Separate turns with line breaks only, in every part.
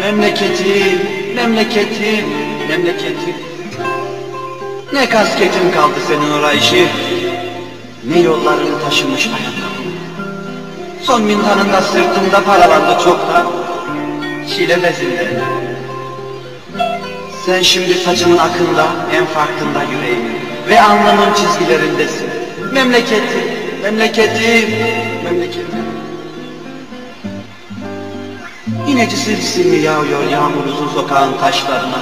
Memleketim, memleketim, memleketim. Ne kasketin kaldı senin orayışı, ne yollarını taşımış ayakkabın. Son mintanında sırtımda paralandı çoktan, çile bezinde. Sen şimdi saçımın akında, en farkında yüreğimin ve alnımın çizgilerindesin. Memleketim, memleketim, memleketim. Yine cisil silmi yağıyor yağmuruzun sokağın taşlarına.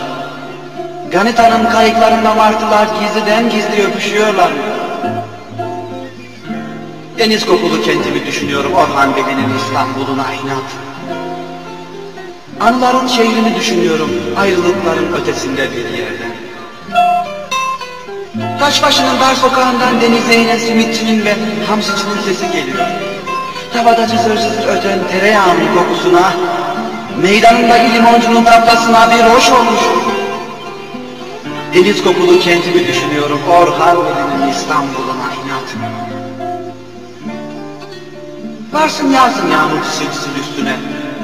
Ganita'nın kayıklarında martılar gizliden gizli öpüşüyorlar. Deniz kokulu kentimi düşünüyorum Orhan Veli'nin İstanbul'una inat. Anıların şehrini düşünüyorum ayrılıkların ötesinde bir yerden. Taşbaşı'nın dar sokağından denize inen simitçinin ve hamsicinin sesi geliyor. Tavada cızır cızır öten tereyağının kokusuna, meydanındaki limoncunun tablasına bir hoş olmuş. Deniz kokulu kentimi düşünüyorum Orhan Veli'nin İstanbul'una inat. Varsın yazın yağmur cisil üstüne,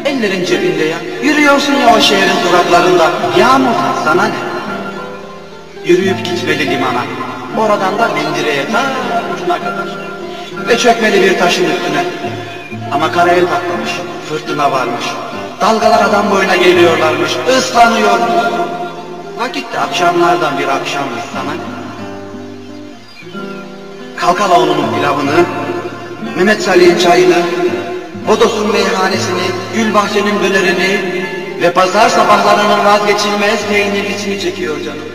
ellerin cebinde ya. Yürüyorsun ya o şehrin duraklarında, yağmurdan sana ne? Yürüyüp gitmeli limana, oradan da Mendire'ye ta ucuna kadar. Ve çökmeli bir taşın üstüne. Ama karayel patlamış, fırtına varmış. Dalgalar adam boyuna geliyorlarmış, ıslanıyormuş. Vakit de akşamlardan bir akşammış sana ne? Kalkala ununun pilavını, Mehmet Salih'in çayını, Bodos'un meyhanesini, Gülbahçe'nin dönerini ve pazar sabahlarının vazgeçilmez peynirlisini çekiyor canım.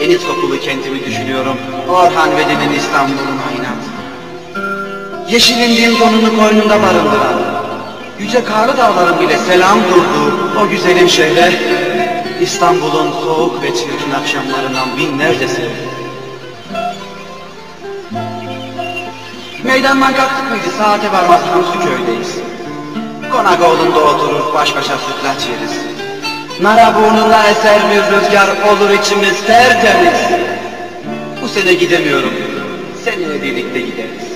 Deniz kokulu kentimi düşünüyorum, Orhan Veli'nin İstanbul'un inat. Yeşilindiğin donunu koynunda barındıran, yüce karlı dağların bile selam durduğu o güzelim şehre, İstanbul'un soğuk ve çirkin akşamlarından binlerce sevdim. Meydandan kalktık mıydı saate varmaz Hamsi köydeyiz. Konakoğlu'nda oturur baş başa sütlaç yeriz. Nara burnunda eser bir rüzgar olur içimiz tertemiz. Bu sene gidemiyorum. Seneye birlikte gideriz.